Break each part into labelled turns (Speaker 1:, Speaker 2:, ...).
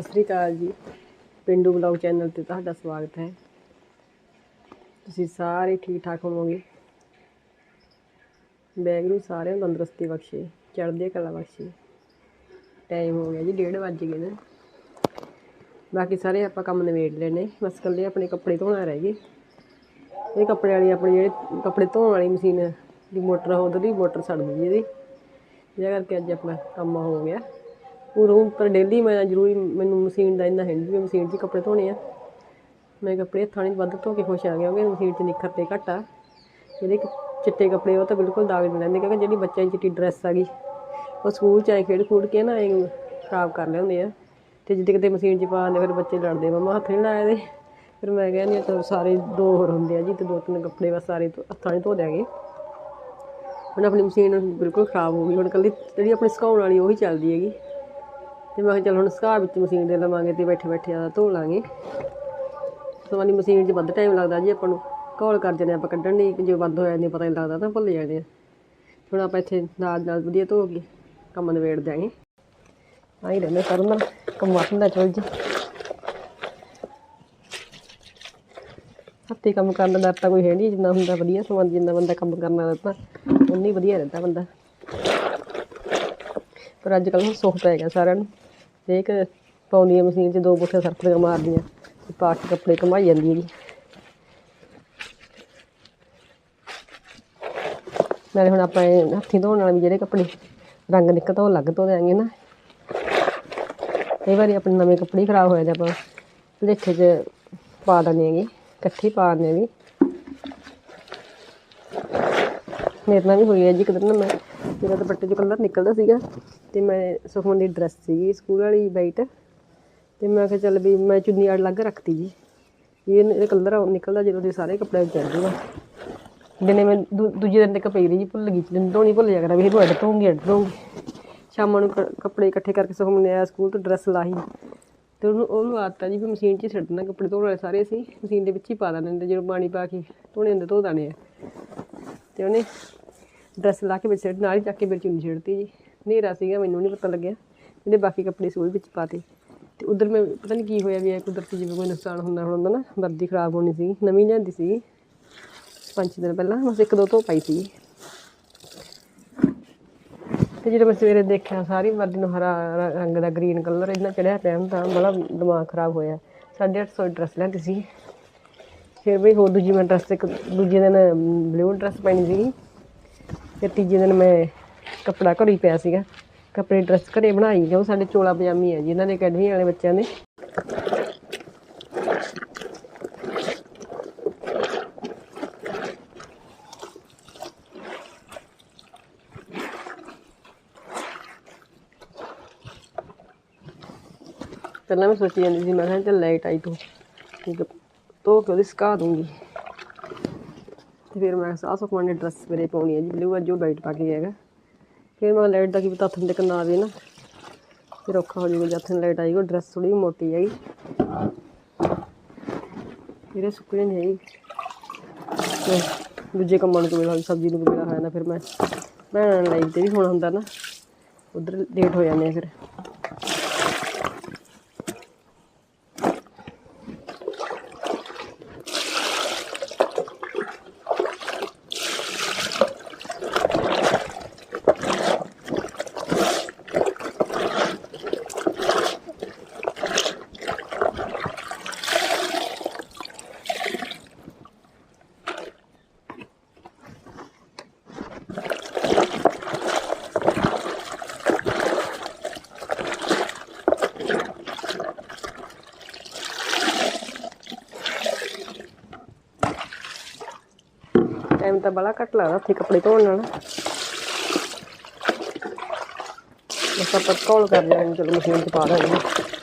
Speaker 1: ਸਤਿ ਸ੍ਰੀ ਅਕਾਲ ਜੀ। ਪਿੰਡੂ blog channel ਤੇ ਤੁਹਾਡਾ ਸਵਾਗਤ ਹੈ। ਤੁਸੀਂ ਸਾਰੇ ਠੀਕ ਠਾਕ ਹੋਵੋਗੇ? ਬੈਗਰੂ ਸਾਰਿਆਂ ਨੂੰ ਤੰਦਰੁਸਤੀ ਬਖਸ਼ੇ, ਚੜ੍ਹਦੀ ਕਲਾ ਬਖਸ਼ੇ। ਟਾਈਮ ਹੋ ਗਿਆ ਜੀ 1:30 ਵੱਜ ਗਏ ਨੇ। ਬਾਕੀ ਸਾਰੇ ਆਪਾਂ ਕੰਮ ਨਿਬੇੜ ਲਏ ਬਸ ਇਕੱਲੇ ਆਪਣੇ ਕੱਪੜੇ ਧੋਣਾ ਰਹਿ ਗਏ। ਇਹ ਕੱਪੜੇ ਵਾਲੀ ਆਪਣੀ ਜਿਹੜੇ ਕੱਪੜੇ ਧੋਣ ਵਾਲੀ ਮਸ਼ੀਨ ਦੀ ਮੋਟਰ ਉਹਦੇ ਦੀ ਮੋਟਰ ਸੜ ਗਈ ਇਹਦੀ। ਜਿਹਦੇ ਕਰਕੇ ਅੱਜ ਆਪਣਾ ਕੰਮ ਹੋ ਗਿਆ। ਉਰੋਂ ਪਰ ਡੇਲੀ ਮੈਂ ਜ਼ਰੂਰੀ ਮੈਨੂੰ ਮਸ਼ੀਨ ਦਾ ਇੰਨਾ ਹੈ ਨਹੀਂ ਵੀ ਮਸ਼ੀਨ 'ਚ ਹੀ ਕੱਪੜੇ ਧੋਣੇ ਆ। ਮੈਂ ਕੱਪੜੇ ਹੱਥਾਂ ਨਾਲ ਵੱਧ ਧੋ ਕੇ ਖੁਸ਼ ਆ ਗਿਆ ਕਿਉਂਕਿ ਮਸ਼ੀਨ 'ਚ ਨਿੱਖਰ ਤੇ ਘੱਟ ਆ। ਜਿਹੜੇ ਕਿ ਚਿੱਟੇ ਕੱਪੜੇ ਉਹ ਤਾਂ ਬਿਲਕੁਲ ਦਾਗ ਨਹੀਂ ਲੈਂਦੇ ਕਿਉਂਕਿ ਜਿਹੜੀ ਬੱਚਿਆਂ ਦੀ ਚਿੱਟੀ ਡਰੈਸ ਆ ਗਈ, ਉਹ ਸਕੂਲ 'ਚ ਆਏ ਖੇਡ ਖੂਡ ਕੇ ਨਾ ਇਹ ਖਰਾਬ ਕਰ ਲਿਆਉਂਦੇ ਆ। ਤੇ ਜਿੱਦ ਕਿਤੇ ਮਸ਼ੀਨ 'ਚ ਪਾ ਦਿੰਦੇ ਫਿਰ ਬੱਚੇ ਲੜਦੇ, ਮਮਾ ਹੱਥ ਨਹੀਂ ਲਾਇਆ ਦੇ ਫਿਰ ਮੈਂ ਕਹਿੰਦੀ ਹਾਂ ਤਾਂ ਸਾਰੇ ਦੋ ਹੋਰ ਹੁੰਦੇ ਆ ਜੀ, ਤੇ ਦੋ ਤਿੰਨ ਕੱਪੜੇ ਬਸ ਸਾਰੇ ਧੋ- ਹੱਥਾਂ 'ਚ ਧੋ ਦਿਆਂਗੇ। ਹੁਣ ਆਪਣੀ ਮਸ਼ੀਨ ਬਿਲਕੁਲ ਖਰਾਬ ਹੋ ਗਈ, ਹੁਣ ਕੱਲੀ ਜਿਹੜੀ ਆਪਣੀ ਸੁਕਾਉਣ ਵਾਲੀ, ਉਹੀ ਚੱਲਦੀ ਹੈਗੀ। ਤੇ ਮੈਂ ਕਿਹਾ ਚੱਲ ਹੁਣ ਸੁਕਾ ਵਿੱਚ ਮਸ਼ੀਨ ਦੇ ਲਵਾਂਗੇ ਤੇ ਬੈਠੇ ਬੈਠੇ ਆ ਧੋ ਲਾਂਗੇ। ਸਵਾਨੀ ਮਸ਼ੀਨ 'ਚ ਵੱਧ ਟਾਈਮ ਲੱਗਦਾ ਜੀ ਆਪਾਂ ਨੂੰ। ਘੋਲ ਕਰ ਜਨੇ ਆਪਾਂ ਕੱਢਣ ਲਈ, ਜੇ ਵੱਧ ਹੋਇਆ ਨਹੀਂ ਪਤਾ ਨਹੀਂ ਲੱਗਦਾ ਤਾਂ ਭੁੱਲ ਜਾਂਦੇ ਆ ਹੁਣ ਆਪਾਂ ਇੱਥੇ ਨਾਲ ਨਾਲ ਵਧੀਆ ਧੋ ਕੇ ਕੰਮ ਨਿਬੇੜ ਦਿਆਂਗੇ। ਆਈ ਰਹਿੰਦੇ ਕਰਨ ਨਾਲ ਕੰਮ ਵਾਸੰਦਾ ਚਲ ਜੀ। ਹੱਥੀਂ ਕੰਮ ਕਰਨ ਦਾ ਤਾਂ ਕੋਈ ਹੈ ਨਹੀਂ ਜਿੰਨਾ ਹੁੰਦਾ ਵਧੀਆ ਸਮਾਂ, ਜਿੰਨਾ ਬੰਦਾ ਕੰਮ ਕਰਨ ਵਾਲਾ ਉਨੀ ਵਧੀਆ ਰਹਿੰਦਾ ਬੰਦਾ। ਪਰ ਅੱਜ ਕੱਲ੍ਹ ਸੁੱਖ ਪੈ ਗਿਆ ਸਾਰਿਆਂ ਨੂੰ। ਇੱਕ ਪਾਉਂਦੀਆਂ ਮਸ਼ੀਨ 'ਚ ਦੋ ਬੁੱਠੇ ਸਰਫੀਆਂ ਮਾਰਦੀਆਂ ਤੇ ਪਾ ਕੇ ਕੱਪੜੇ ਘਮਾਈ ਜਾਂਦੀ ਹੈ ਜੀ ਨਾਲੇ ਹੁਣ ਆਪਾਂ ਹੱਥੀਂ ਧੋਣ ਵਾਲੇ ਵੀ ਜਿਹੜੇ ਕੱਪੜੇ ਰੰਗ ਨਿਕਲਦਾ ਉਹ ਅਲੱਗ ਧੋ ਦਿਆਂਗੇ ਨਾ। ਕਈ ਵਾਰੀ ਆਪਣੇ ਨਵੇਂ ਕੱਪੜੇ ਹੀ ਖਰਾਬ ਹੋ ਜਾਂਦੇ ਆਪਾਂ ਭੁਲੇਖੇ 'ਚ ਪਾ ਦਿੰਦੇ ਹੈਗੇ, ਇਕੱਠੇ ਹੀ ਪਾ ਦਿੰਦੇ ਵੀ। ਮੇਰੇ ਨਾਲ ਵੀ ਹੋਈ ਹੈ ਜੀ ਇੱਕ ਨਾ ਮੈਂ ਮੇਰਾ ਦੁਪੱਟੇ 'ਚੋਂ ਕਲਰ ਨਿਕਲਦਾ ਸੀਗਾ ਤੇ ਮੈਂ ਸੁਖਮਨ ਦੀ ਡਰੈਸ ਸੀਗੀ, ਸਕੂਲ ਵਾਲੀ ਵਾਈਟ ਤੇ ਮੈਂ ਕਿਹਾ ਚੱਲ ਵੀ ਮੈਂ ਚੁੰਨੀ ਅੜ ਲੱਗ ਰੱਖਤੀ ਜੀ। ਵੀ ਇਹ ਕਲਰ ਨਿਕਲਦਾ ਜਦੋਂ ਦੇ ਸਾਰੇ ਕੱਪੜੇ 'ਚ ਚੜ ਜੂਗਾ ਦਿਨੇ ਮੈਂ ਦੂ- ਦੂਜੇ ਦਿਨ ਤੱਕ ਪਈ ਰਹੀ ਜੀ ਭੁੱਲ ਗਈ ਦਿਨ ਧੋਣੀ ਭੁੱਲ ਜਾ ਕਰਾਂ ਵੀ ਇਹ ਐਡ ਅੱਡ ਧੋਉਂਗੀ ਅੱਡ ਧੋਉਂਗੀ ਸ਼ਾਮਾਂ ਨੂੰ ਕੱਪੜੇ ਇਕੱਠੇ ਕਰਕੇ ਸੁਖਮਨ ਨੇ ਆਇਆ ਸਕੂਲ ਤੋਂ ਡਰੈਸ ਲਾਹੀ। ਤੇ ਉਹਨੂੰ ਉਹਨੂੰ ਆਦਤ ਆ ਜੀ, ਵੀ ਮਸ਼ੀਨ 'ਚ ਹੀ ਛੱਡਣਾ, ਕੱਪੜੇ ਧੋਣ ਵਾਲੇ ਸਾਰੇ ਅਸੀਂ ਮਸ਼ੀਨ ਦੇ ਵਿੱਚ ਹੀ ਪਾ ਦਿੰਦੇ ਹੁੰਦੇ ਜਦੋਂ ਪਾਣੀ ਪਾ ਕੇ ਧੋਣੇ ਹੁੰਦੇ ਧੋ ਦਾਣੇ ਆ। ਤੇ ਉਹਨੇ ਡਰੈਸ ਲਾ ਕੇ ਵਿੱਚ ਸਿੱਟ ਨਾਲ ਹੀ ਚੱਕ ਕੇ ਮੇਰੇ ਚੁੰਨੀ ਛੇੜਤੀ ਜੀ। ਹਨੇਰਾ ਸੀਗਾ, ਮੈਨੂੰ ਨਹੀਂ ਪਤਾ ਲੱਗਿਆ। ਇਹਦੇ ਬਾਕੀ ਕੱਪੜੇ ਸੂਲ ਵਿੱਚ ਪਾਤੇ। ਤੇ ਉਧਰ ਮੈਂ ਪਤਾ ਨਹੀਂ ਕੀ ਹੋਇਆ ਵੀ ਇਹ ਕੁਦਰਤੀ ਜਿਵੇਂ ਕੋਈ ਨੁਕਸਾਨ ਹੁੰਦਾ ਹੁਣ ਹੁੰਦਾ ਨਾ, ਵਰਦੀ ਖਰਾਬ ਹੋਣੀ ਸੀ, ਨਵੀਂ ਲਿਆਂਦੀ ਸੀ। ਪੰਜ ਛੇ ਦਿਨ ਪਹਿਲਾਂ, ਬਸ ਇੱਕ ਦੋ ਧੋ ਪਾਈ ਸੀ। ਤੇ ਜਦੋਂ ਮੈਂ ਸਵੇਰੇ ਦੇਖਿਆ, ਸਾਰੀ ਵਰਦੀ ਨੂੰ ਹਰਾ ਰੰਗ ਦਾ ਗ੍ਰੀਨ ਕਲਰ ਇੰਨਾ ਚੜਿਆ ਪਿਆ ਹੁੰਦਾ, ਬੜਾ ਦਿਮਾਗ ਖਰਾਬ ਹੋਇਆ। 850 ਡਰੈਸ ਲੈਂਦੀ ਸੀ। ਫਿਰ ਵੀ ਹੋਰ ਦੂਜੀ ਮੈਂ ਡਰੈਸ, ਇੱਕ ਦੂਜੇ ਦਿਨ ਬਲੂ ਡਰੈਸ ਪਾਈ ਸੀਗੀ ਫਿਰ ਤੀਜੇ ਦਿਨ ਮੈਂ ਕੱਪੜਾ ਘਰੀ ਪਿਆ ਸੀਗਾ। ਕੱਪੜੇ ਡਰੈਸ ਘਰੇ ਬਣਾਈ ਜੋ ਸਾਡੇ ਚੋਲਾ ਪਜਾਮੀ ਹੈ ਜੀ, ਇਹਨਾਂ ਦੇ ਅਕੈਡਮੀ ਵਾਲੇ ਬੱਚਿਆਂ ਦੇ ਪਹਿਲਾਂ ਮੈਂ ਸੋਚੀ ਜਾਂਦੀ ਸੀ, ਮੈਂ ਕਿਹਾ ਚੱਲ ਲਾਈਟ ਆਈ ਤੂੰ ਠੀਕ ਧੋ ਕੇ ਉਹਦੀ ਸੁਕਾ ਦੂੰਗੀ। ਤੇ ਫਿਰ ਮੈਂ ਸਾਹ ਸੁਖਮਨ ਨੇ ਡਰੈਸ ਮੇਰੇ ਪਾਉਣੀ ਹੈ ਜੀ, ਬਲੂ ਅੱਜ ਉਹ ਵਾਈਟ ਪਾ ਕੇ ਗਿਆ ਹੈਗਾ। ਫਿਰ ਮੈਂ ਲਾਈਟ ਦਾ ਕੀ ਪਤਾ ਹੱਥ ਤੱਕ ਨਾ ਆਵੇ ਨਾ, ਫਿਰ ਔਖਾ ਹੋ ਜਾਊਗਾ ਜਦ ਲਾਈਟ ਆਏਗੀ ਉਹ ਡਰੈਸ ਥੋੜੀ ਮੋਟੀ ਹੈਗੀ। ਇਹਦੇ ਸੁੱਕਣੇ ਨਹੀਂ ਹੈਗੀ। ਤੇ ਦੂਜੇ ਕੰਮਾਂ ਨੂੰ ਕੋਈ ਸਬਜ਼ੀ ਨੂੰ ਕੋਈ ਵੇਲਾ ਹੋ ਫਿਰ ਮੈਂ ਭੈਣਾਂ ਲਾਈਵ ਤੇ ਵੀ ਹੋਣਾ ਹੁੰਦਾ ਨਾ, ਉਧਰ ਲੇਟ ਹੋ ਜਾਂਦੇ ਆ ਫਿਰ। ਟਾਈਮ ਤਾਂ ਬੜਾ ਘੱਟ ਲੱਗਦਾ ਹੱਥੀਂ ਕੱਪੜੇ ਧੋਣ ਨਾਲ। ਬਸ ਆਪਾਂ ਕਾਲ ਕਰ ਲੈਣੀ ਚਲੋ ਮਸ਼ੀਨ 'ਚ ਪਾ ਦਾਂਗੇ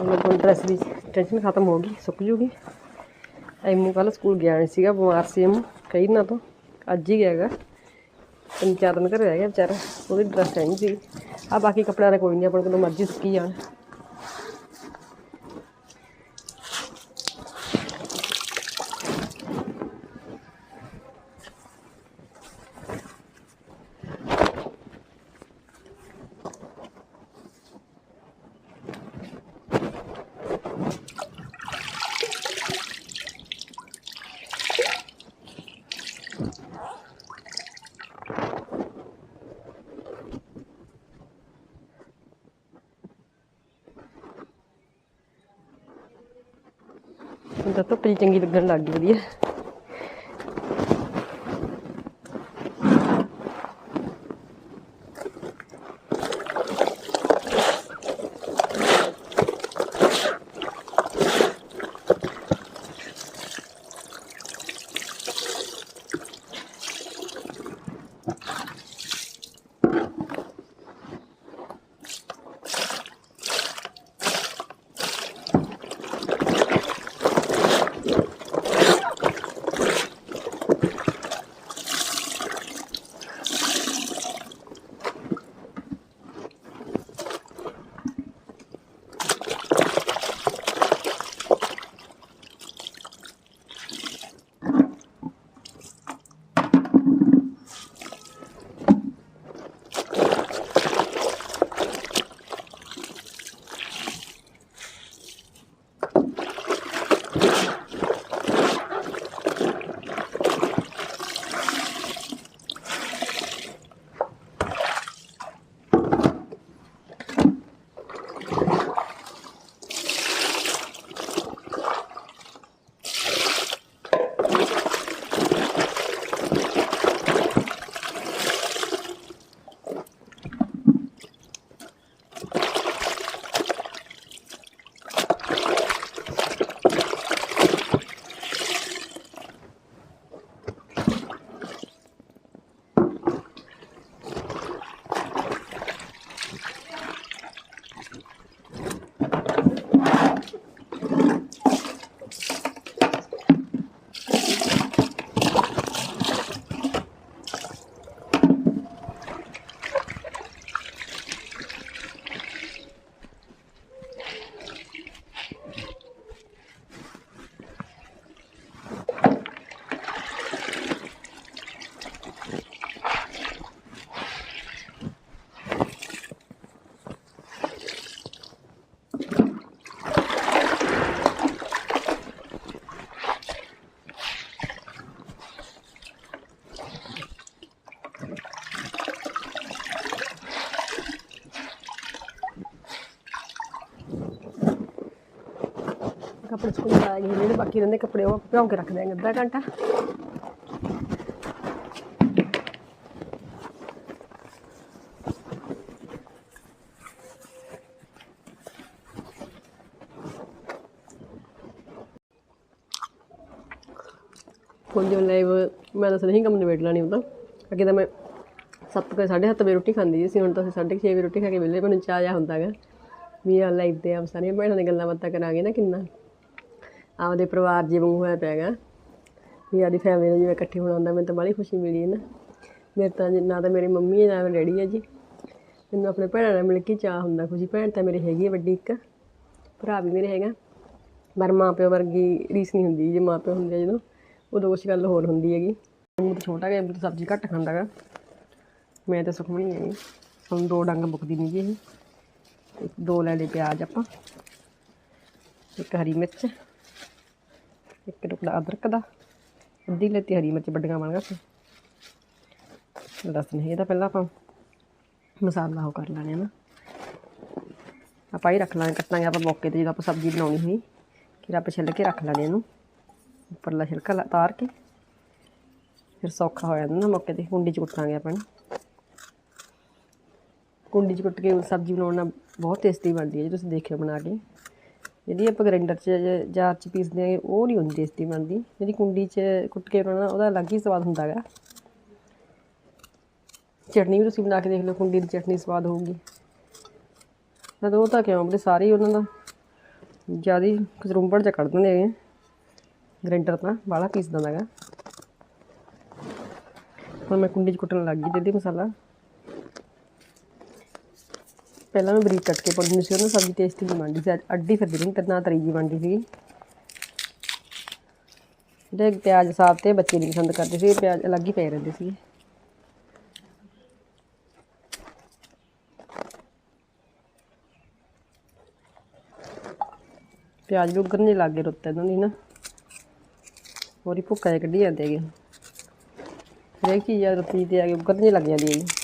Speaker 1: ਮੈਨੂੰ ਡਰੈਸ ਦੀ ਟੈਨਸ਼ਨ ਖਤਮ ਹੋ ਗਈ, ਸੁੱਕ ਜੂਗੀ। ਐਮੂ ਕੱਲ ਸਕੂਲ ਗਿਆ ਨਹੀਂ ਸੀਗਾ, ਬਿਮਾਰ ਸੀ ਐਮੂ ਕਈ ਦਿਨਾਂ ਤੋਂ, ਅੱਜ ਹੀ ਗਿਆ ਹੈਗਾ। ਤਿੰਨ ਚਾਰ ਦਿਨ ਘਰੇ ਰਹਿ ਗਿਆ ਵਿਚਾਰਾ, ਉਹਦੀ ਡਰੈਸ ਹੈ ਨਹੀਂ ਸੀ ਆ ਬਾਕੀ ਕੱਪੜਿਆਂ ਦਾ ਕੋਈ ਨਹੀਂ ਆਪਣੇ ਕੋਲ ਮਰਜ਼ੀ ਸੁੱਕੀ ਜਾਣ। ਧੁੱਪ ਜਿਹੀ ਚੰਗੀ ਲੱਗਣ ਲੱਗ ਗਈ ਵਧੀਆ ਕੱਪੜੇ ਸੁੱਕਣ ਪਾ ਗਏ ਜਿਹੜੇ ਬਾਕੀ ਰਹਿੰਦੇ ਕੱਪੜੇ, ਉਹ ਭਿਉਂ ਕੇ ਰੱਖ ਦਿਆਂਗੇ ਅੱਧਾ ਘੰਟਾ। ਹੁਣ ਜੋ ਲਾਈਵ ਮੈਂ ਤਾਂ ਨਹੀਂ ਕੰਮ ਨਿਬੇੜ ਲੈਣੀ ਹੁੰਦਾ ਅੱਗੇ ਤਾਂ ਮੈਂ ਸੱਤ ਕੁ, ਸਾਢੇ ਸੱਤ ਵਜੇ ਰੋਟੀ ਖਾਂਦੀ ਸੀ, ਹੁਣ ਤਾਂ ਅਸੀਂ ਸਾਢੇ ਕੁ ਛੇ ਵਜੇ ਰੋਟੀ ਖਾ ਕੇ ਵਿਹਲੇ, ਮੈਨੂੰ ਚਾਹ ਜਾ ਹੁੰਦਾ ਗਾ ਵੀ ਆ ਲਾਈਵ ਤੇ ਆਪ ਸਾਰੀਆਂ ਭੈਣਾਂ ਦੀ ਗੱਲਾਂ ਬਾਤਾਂ ਕਰਾਂਗੇ ਨਾ ਕਿੰਨਾ। ਆਪਦੇ ਪਰਿਵਾਰ ਜਿਵੇਂ ਹੋਇਆ ਪਿਆ ਗਾ ਵੀ ਆਦੀ ਫੈਮਿਲੀ ਨਾਲ ਜਿਵੇਂ ਇਕੱਠੇ ਹੋਣਾ ਹੁੰਦਾ ਮੈਨੂੰ ਤਾਂ ਬੜੀ ਖੁਸ਼ੀ ਮਿਲੀ ਹੈ ਨਾ। ਮੇਰੇ ਤਾਂ ਨਾ ਤਾਂ ਮੇਰੀ ਮੰਮੀ ਹੈ, ਨਾ ਮੇਰੇ ਡੈਡੀ ਹੈ ਜੀ। ਮੈਨੂੰ ਆਪਣੇ ਭੈਣਾਂ ਨਾਲ ਮਿਲ ਕੇ ਚਾਹ ਹੁੰਦਾ ਖੁਸ਼ੀ। ਭੈਣ ਤਾਂ ਮੇਰੀ ਹੈਗੀ ਹੈ, ਵੱਡੀ ਇੱਕ। ਭਰਾ ਵੀ ਮੇਰੇ ਹੈਗਾ। ਪਰ ਮਾਂ ਪਿਓ ਵਰਗੀ ਰੀਸ ਨਹੀਂ ਹੁੰਦੀ ਜੇ ਮਾਂ ਪਿਓ ਹੁੰਦੇ ਆ ਜਦੋਂ, ਉਦੋਂ ਕੁਛ ਗੱਲ ਹੋਰ ਹੁੰਦੀ ਹੈਗੀ। ਮੈਨੂੰ ਤਾਂ ਛੋਟਾ ਗਿਆ ਮੈਨੂੰ ਤਾਂ ਸਬਜ਼ੀ ਘੱਟ ਖਾਂਦਾ ਗਾ। ਮੈਂ ਤਾਂ ਸੁਖਮਣੀ ਹੈਗੀ। ਹੁਣ ਦੋ ਡੰਗ ਮੁੱਕਦੀ ਨਹੀਂ ਜੀ ਇਹ। ਇੱਕ ਦੋ ਲੈ ਲਏ ਪਿਆਜ਼ ਆਪਾਂ। ਇੱਕ ਹਰੀ ਮਿਰਚ। ਇੱਕ ਟੁਕੜਾ ਅਦਰਕ ਦਾ, ਅੱਧੀ ਲੈਤੀ ਹਰੀ ਮਿਰਚ ਵੱਡੀਆਂ ਬਣ ਗਈਆਂ ਦੱਸ ਨਹੀਂ ਇਹਦਾ ਪਹਿਲਾਂ ਆਪਾਂ ਮਸਾਲਾ ਉਹ ਕਰ ਲੈਣੇ ਨਾ। ਆਪਾਂ ਹੀ ਰੱਖ ਲਾਂਗੇ, ਕੱਟਾਂਗੇ ਆਪਾਂ ਮੌਕੇ ਤੇ ਜਦੋਂ ਆਪਾਂ ਸਬਜ਼ੀ ਬਣਾਉਣੀ ਹੋਈ, ਫਿਰ ਆਪਾਂ ਛਿੱਲ ਕੇ ਰੱਖ ਲੈਣੇ ਇਹਨੂੰ, ਉੱਪਰਲਾ ਛਿਲਕਾ ਲਾ- ਉਤਾਰ ਕੇ। ਫਿਰ ਸੌਖਾ ਹੋ ਜਾਂਦਾ ਨਾ ਮੌਕੇ ਤੇ, ਕੁੰਡੀ 'ਚ ਕੁੱਟਾਂਗੇ ਆਪਾਂ ਕੁੰਡੀ 'ਚ ਕੁੱਟ ਕੇ ਸਬਜ਼ੀ ਬਣਾਉਣਾ ਬਹੁਤ ਟੇਸਟੀ ਬਣਦੀ ਹੈ ਜੀ, ਤੁਸੀਂ ਦੇਖਿਓ ਬਣਾ ਕੇ। ਜਿਹੜੀ ਆਪਾਂ ਗ੍ਰਾਈਂਡਰ 'ਚ ਜਾਰ 'ਚ ਪੀਸਦੇ ਆਂਗੇ ਉਹ ਨਹੀਂ ਹੁੰਦੀ ਟੇਸਟੀ ਬਣਦੀ। ਜਿਹੜੀ ਕੁੰਡੀ 'ਚ ਕੁੱਟ ਕੇ ਬਣਾਉਣਾ, ਉਹਦਾ ਅਲੱਗ ਹੀ ਸਵਾਦ ਹੁੰਦਾ ਹੈਗਾ ਚਟਨੀ ਵੀ ਤੁਸੀਂ ਬਣਾ ਕੇ ਦੇਖ ਲਓ, ਕੁੰਡੀ ਦੀ ਚਟਨੀ ਸਵਾਦ ਹੋਊਗੀ। ਨਾ ਉਹ ਤਾਂ ਕਿਉਂ ਬੜੇ ਸਾਰੇ ਉਹਨਾਂ ਦਾ ਜ਼ਿਆਦਾ ਕਸਰੁੰਬੜ ਚ ਕੱਢ ਦਿੰਦੇ ਹੈਗੇ ਗ੍ਰਾਈਂਡਰ ਤਾਂ ਬਾਹਲਾ ਪੀਸ ਦਿੰਦਾ ਹੈਗਾ ਹੁਣ ਮੈਂ ਕੁੰਡੀ ਚ ਕੁੱਟਣ ਲੱਗ ਗਈ ਜਲਦੀ ਮਸਾਲਾ। ਪਹਿਲਾਂ ਮੈਂ ਬਰੀਕ ਕੱਟ ਕੇ ਪਾਉਂਦੀ ਸੀ ਉਹਨੂੰ ਸਬਜ਼ੀ ਟੇਸਟੀ ਨਹੀਂ ਬਣਦੀ ਸੀ। ਅੱਜ ਅੱਡੀ ਫਿਰਦੀ ਰਹੀ ਤੇ ਨਾ ਤਰੀ ਜੀ ਬਣਦੀ ਸੀ ਜਿਹੜੇ ਪਿਆਜ਼ ਸਾਫ਼ ਤੇ ਬੱਚੇ ਨਹੀਂ ਪਸੰਦ ਕਰਦੇ ਸੀ, ਪਿਆਜ਼ ਅਲੱਗ ਹੀ ਪਏ ਰਹਿੰਦੇ ਸੀ ਪਿਆਜ਼ ਵੀ ਉੱਗਣ ਨਹੀਂ ਲੱਗੇ ਰੁੱਤ ਇਹਨਾਂ ਦੀ ਨਾ। ਹੋਰ ਹੀ ਭੁੱਕਾ ਜਿਹਾ ਕੱਢੀ ਜਾਂਦੇ ਹੈਗੇ। ਹਰੇਕ ਚੀਜ਼ ਆ ਰੁੱਤੀ ਤੇ ਆ ਕੇ ਉੱਗਣ ਲੱਗ ਜਾਂਦੀ ਹੈਗੀ।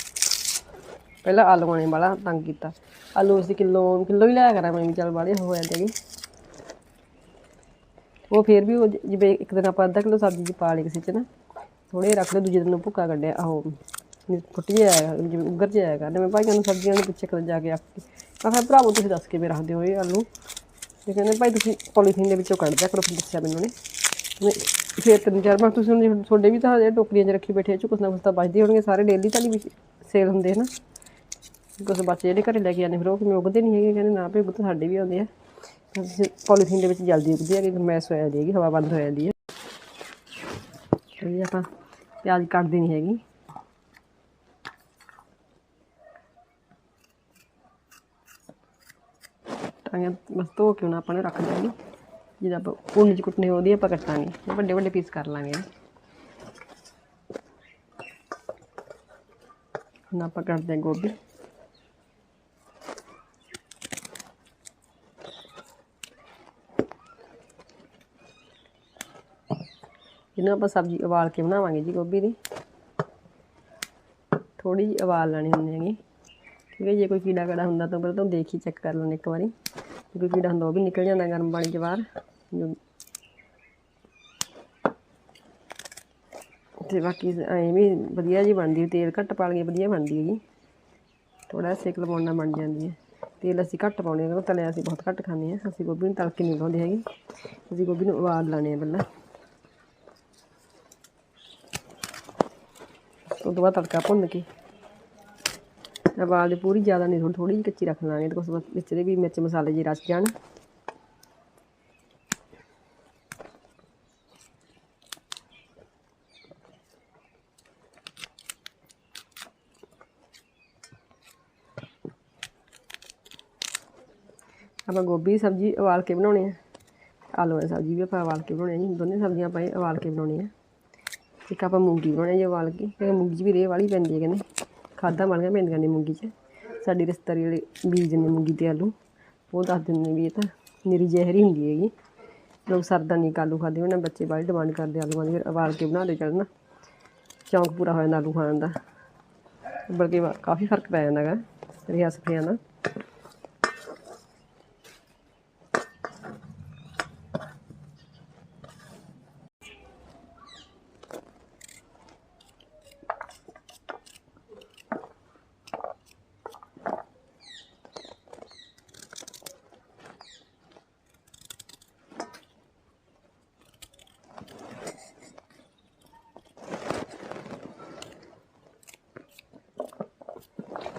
Speaker 1: ਪਹਿਲਾਂ ਆਲੂਆਂ ਨੇ ਵਾਲਾ ਤੰਗ ਕੀਤਾ। ਆਲੂ ਅਸੀਂ ਕਿਲੋ ਕਿਲੋ ਹੀ ਲਿਆ ਕਰਾਂ ਮੈਂ ਵੀ ਚੱਲ ਵਾਲੇ ਹੋ ਜਾਂਦੇ ਹੈਗੇ। ਉਹ ਫਿਰ ਵੀ ਉਹ ਜਿਵੇਂ ਇੱਕ ਦਿਨ ਆਪਾਂ ਅੱਧਾ ਕਿਲੋ ਸਬਜ਼ੀ ਚ ਪਾ ਲਈ ਕਿਸੇ ਚ ਨਾ ਥੋੜੇ ਰੱਖ ਲਏ ਦੂਜੇ ਦਿਨ ਨੂੰ ਭੁੱਕਾ ਕੱਢਿਆ, ਆਹੋ ਫੁੱਟ ਜਾਇਆ ਜਿਵੇਂ ਉੱਗਰ ਜਾਇਆ ਕਰਦੇ ਮੈਂ ਭਾਈਆਂ ਨੂੰ ਸਬਜ਼ੀਆਂ ਨੂੰ ਪੁੱਛਿਆ ਕਦੋਂ ਜਾ ਕੇ ਆਖ ਕੇ, ਮੈਂ ਕਿਹਾ ਭਰਾਵੋ ਤੁਸੀਂ ਦੱਸ ਕੇ ਵੀ ਰੱਖਦੇ ਹੋ ਇਹ ਆਲੂ। ਤੇ ਕਹਿੰਦੇ ਭਾਈ ਤੁਸੀਂ ਪੋਲੀਥੀਨ ਦੇ ਵਿੱਚੋਂ ਕੱਢ ਦਿਆ ਕਰੋ, ਫਿਰ ਦੱਸਿਆ ਮੈਨੂੰ ਨੇ ਫਿਰ ਤਿੰਨ ਚਾਰ ਵਾਰ ਤੁਸੀਂ ਹੁਣ ਤੁਹਾਡੇ ਵੀ ਤਾਂ ਹਜੇ ਟੋਕਰੀਆਂ 'ਚ ਰੱਖੀ ਬੈਠੇ ਚ ਕੁਛ ਨਾ ਕੁਛ ਤਾਂ ਬਚਦੇ ਹੋਣਗੇ, ਸਾਰੇ ਡੇਲੀ ਤਾਂ ਨਹੀਂ ਸੇਲ ਹੁੰਦੇ ਨਾ ਕੁਛ ਬੱਚੇ ਜਿਹੜੇ ਘਰੇ ਲੈ ਕੇ ਆਉਂਦੇ ਫਿਰ ਉਹ ਕਿਵੇਂ ਉੱਗਦੇ ਨਹੀਂ ਹੈਗੇ, ਕਹਿੰਦੇ ਨਾ ਭਈ ਉਹ ਸਾਡੇ ਵੀ ਆਉਂਦੇ ਆ। ਪੋਲੀਥੀਨ ਦੇ ਵਿੱਚ ਜਲਦੀ ਉੱਗਦੀ ਹੈ ਕਿ ਗਰਮੈਸ਼ ਹੋ ਜਾਂਦੀ ਹੈਗੀ, ਹਵਾ ਬੰਦ ਹੋ ਜਾਂਦੀ ਹੈ। ਤੇ ਆਪਾਂ ਪਿਆਜ਼ ਕੱਟਦੇ ਨਹੀਂ ਹੈਗੀ। ਤਾਂ ਬਸ ਧੋ ਕੇ ਉਹਨਾਂ ਆਪਾਂ ਨੇ ਰੱਖ ਦਿਆਂਗੇ ਜਿਹਦਾ ਆਪਾਂ ਉੰਨ ਚ ਕੁੱਟਨੇ ਉਹਦੀ ਆਪਾਂ ਕੱਟਾਂਗੇ ਵੱਡੇ ਵੱਡੇ ਪੀਸ ਕਰ ਲਾਂਗੇ। ਹੁਣ ਆਪਾਂ ਕੱਟਦੇ ਹਾਂ ਗੋਭੀ। ਜਿਹਨੂੰ ਆਪਾਂ ਸਬਜ਼ੀ ਉਬਾਲ ਕੇ ਬਣਾਵਾਂਗੇ ਜੀ ਗੋਭੀ ਦੀ। ਥੋੜੀ ਜਿਹੀ ਉਬਾਲ ਲੈਣੀ ਹੁੰਦੀ ਹੈਗੀ। ਠੀਕ ਹੈ ਜੇ ਕੋਈ ਕੀੜਾ ਕੜਾ ਹੁੰਦਾ ਤਾਂ ਪਹਿਲਾਂ ਤਾਂ ਦੇਖ ਹੀ ਚੈੱਕ ਕਰ ਲੈਣੇ ਇੱਕ ਵਾਰੀ। ਜੇ ਕੋਈ ਕੀੜਾ ਹੁੰਦਾ ਉਹ ਵੀ ਨਿਕਲ ਜਾਂਦਾ ਗਰਮ ਪਾਣੀ 'ਚ ਬਾਹਰ। ਜੋ- ਤੇ ਬਾਕੀ ਐਂ ਵੀ ਵਧੀਆ ਜੀ ਬਣਦੀ ਤੇਲ ਘੱਟ ਪਾ ਲਈਏ, ਵਧੀਆ ਬਣਦੀ ਹੈ ਹੈਗੀ ਥੋੜਾ ਸੇਕ ਲਵਾਉਣ ਬਣ ਜਾਂਦੀ ਹੈ। ਤੇਲ ਅਸੀਂ ਘੱਟ ਪਾਉਂਦੇ ਹਾਂ ਕਿਉਂਕਿ ਤਲਿਆ ਅਸੀਂ ਬਹੁਤ ਘੱਟ ਖਾਂਦੇ ਹਾਂ। ਅਸੀਂ ਗੋਭੀ ਨੂੰ ਤਲ ਕੇ ਨਹੀਂ ਬਣਾਉਂਦੇ ਹੈਗੇ। ਅਸੀਂ ਗੋਭੀ ਨੂੰ ਉਬਾਲ ਲੈਣੇ ਆ ਪਹਿਲਾਂ। ਤੋਂ ਬਾਅਦ ਤੜਕਾ ਭੁੰਨ ਕੇ ਉਬਾਲ ਦੇ ਪੂਰੀ ਜ਼ਿਆਦਾ ਨਹੀਂ ਥੋੜੀ ਥੋੜੀ ਜਿਹੀ ਕੱਚੀ ਰੱਖ ਲਾਂਗੇ ਤੇ ਕੁਛ ਬਸ ਵਿੱਚ ਦੇ ਵੀ ਮਿਰਚ ਮਸਾਲੇ ਜੀ ਰਚ ਜਾਣ। ਆਪਾਂ ਗੋਭੀ ਦੀ ਸਬਜ਼ੀ ਉਬਾਲ ਕੇ ਬਣਾਉਣੀ ਆ ਆਲੂ ਦੀ ਸਬਜ਼ੀ ਵੀ ਆਪਾਂ ਉਬਾਲ ਕੇ ਬਣਾਉਣੀ ਆ ਜੀ। ਦੋਨੇ ਸਬਜ਼ੀਆਂ ਆਪਾਂ ਉਬਾਲ ਕੇ ਬਣਾਉਣੀ ਆ ਇੱਕ ਆਪਾਂ ਮੂੰਗੀ ਬਣਾਈ ਜੇ ਉਬਾਲ ਕੇ। ਕਿਉਂਕਿ ਮੂੰਗੀ 'ਚ ਵੀ ਰੇਹ ਵਾਲੀ ਪੈਂਦੀ ਹੈ ਕਹਿੰਦੇ। ਖਾਦਾਂ ਵਾਲੀਆਂ ਪੈਂਦੀਆਂ ਨੇ ਮੂੰਗੀ 'ਚ। ਸਾਡੀ ਰਿਸ਼ਤੇਦਾਰੀ ਵਾਲੇ ਬੀਜ ਨੇ ਮੂੰਗੀ ਤੇ ਆਲੂ। ਉਹ ਦੱਸ ਦਿੰਦੇ ਵੀ ਇਹ ਤਾਂ ਨਿਰੀ ਜ਼ਹਿਰੀ ਹੁੰਦੀ ਹੈਗੀ। ਲੋਕ ਸਰਦਾ ਨਹੀਂ ਆਲੂ ਖਾਂਦੇ, ਉਹਨਾਂ ਬੱਚੇ ਬਾਹਲੀ ਡਿਮਾਂਡ ਕਰਦੇ ਆਲੂਆਂ ਦੀ। ਫਿਰ ਉਬਾਲ ਕੇ ਬਣਾ ਦੇ ਚੱਲਣਾ। ਚੌਂਕ ਪੂਰਾ ਹੋ ਜਾਂਦਾ ਆਲੂ ਖਾਣ ਦਾ। ਬਲਕਿ ਕਾਫੀ ਫ਼ਰਕ ਪੈ ਜਾਂਦਾ ਹੈਗਾ। ਰਿਆ ਸਫਿਆਂ ਦਾ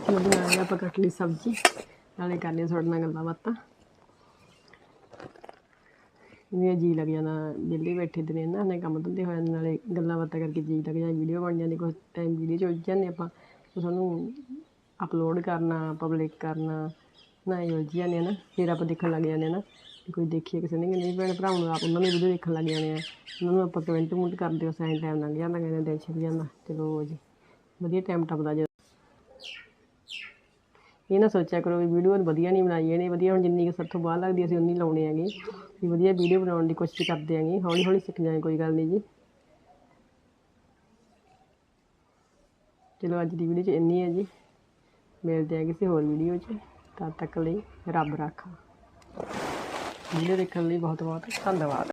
Speaker 1: ਚਲੋ ਬਣਾ ਲਿਆ ਆਪਾਂ ਕੱਟ ਸਬਜ਼ੀ, ਨਾਲੇ ਕਰਨੀ ਤੁਹਾਡੇ ਨਾਲ ਗੱਲਾਂ ਬਾਤਾਂ। ਵੀ ਜੀ ਲੱਗ ਜਾਂਦਾ ਦਿੱਲੀ ਬੈਠੇ ਦਿਨੇ ਨਾ ਨੇ ਕੰਮ ਧੰਦੇ ਹੋ ਜਾਂਦੇ, ਨਾਲੇ ਗੱਲਾਂ ਬਾਤਾਂ ਕਰਕੇ ਜੀ ਲੱਗ ਜਾਂਦਾ, ਵੀਡੀਓ ਬਣ ਜਾਂਦੀ ਕੁਝ ਟਾਈਮ ਵੀਡੀਓ ਚ ਉਲਝ ਜਾਂਦੇ ਆਪਾਂ, ਤੇ ਤੁਹਾਨੂੰ ਅਪਲੋਡ ਕਰਨਾ ਪਬਲਿਕ ਕਰਨਾ, ਨਾ ਇਹ ਉਲਝ ਜਾਂਦੇ ਆ ਨਾ, ਫਿਰ ਆਪਾਂ ਦੇਖਣ ਲੱਗ ਜਾਂਦੇ ਆ ਨਾ ਕੋਈ ਦੇਖੀਏ ਕਿਸੇ ਨੇ ਨਹੀਂ, ਭੈਣ ਭਰਾ ਨੂੰ ਆਪ ਉਹਨਾਂ ਨੇ ਵੀਡੀਓ ਦੇਖਣ ਲੱਗ ਜਾਂਦੇ ਆ, ਉਹਨਾਂ ਨੂੰ ਆਪਾਂ ਕਮੈਂਟ ਮੁੰਟ ਕਰਦੇ ਉਸ ਐਂ ਟਾਈਮ ਲੰਘ ਜਾਂਦਾ, ਕਹਿੰਦੇ ਦਿਨ ਛਿਪ ਜਾਂਦਾ, ਚਲੋ ਜੀ, ਵਧੀਆ ਟਾਈਮ ਟੱਪਦਾ ਜਦੋਂ ਇਹ ਨਾ ਸੋਚਿਆ ਕਰੋ ਵੀ ਵੀਡੀਓ ਵਧੀਆ ਨਹੀਂ ਬਣਾਈ, ਇਹਨੇ ਵਧੀਆ ਹੁਣ ਜਿੰਨੀ ਕੁ ਸਾਥੋਂ ਬਾਹਰ ਲੱਗਦੀ ਅਸੀਂ ਉਨੀ ਲਾਉਣੇ ਹੈਗੇ। ਵੀ ਵਧੀਆ ਵੀਡੀਓ ਬਣਾਉਣ ਦੀ ਕੋਸ਼ਿਸ਼ ਕਰਦੇ ਆਂਗੇ ਹੌਲੀ ਹੌਲੀ ਸਿੱਖ ਜਾਏ, ਕੋਈ ਗੱਲ ਨਹੀਂ ਜੀ। ਚਲੋ ਅੱਜ ਦੀ ਵੀਡੀਓ 'ਚ ਇੰਨੀ ਹੈ ਜੀ। ਮਿਲਦੇ ਹਾਂ ਕਿਸੇ ਹੋਰ ਵੀਡੀਓ 'ਚ। ਤਦ ਤੱਕ ਲਈ ਰੱਬ ਰਾਖਾ। ਵੀਡੀਓ ਦੇਖਣ ਲਈ ਬਹੁਤ ਬਹੁਤ ਧੰਨਵਾਦ।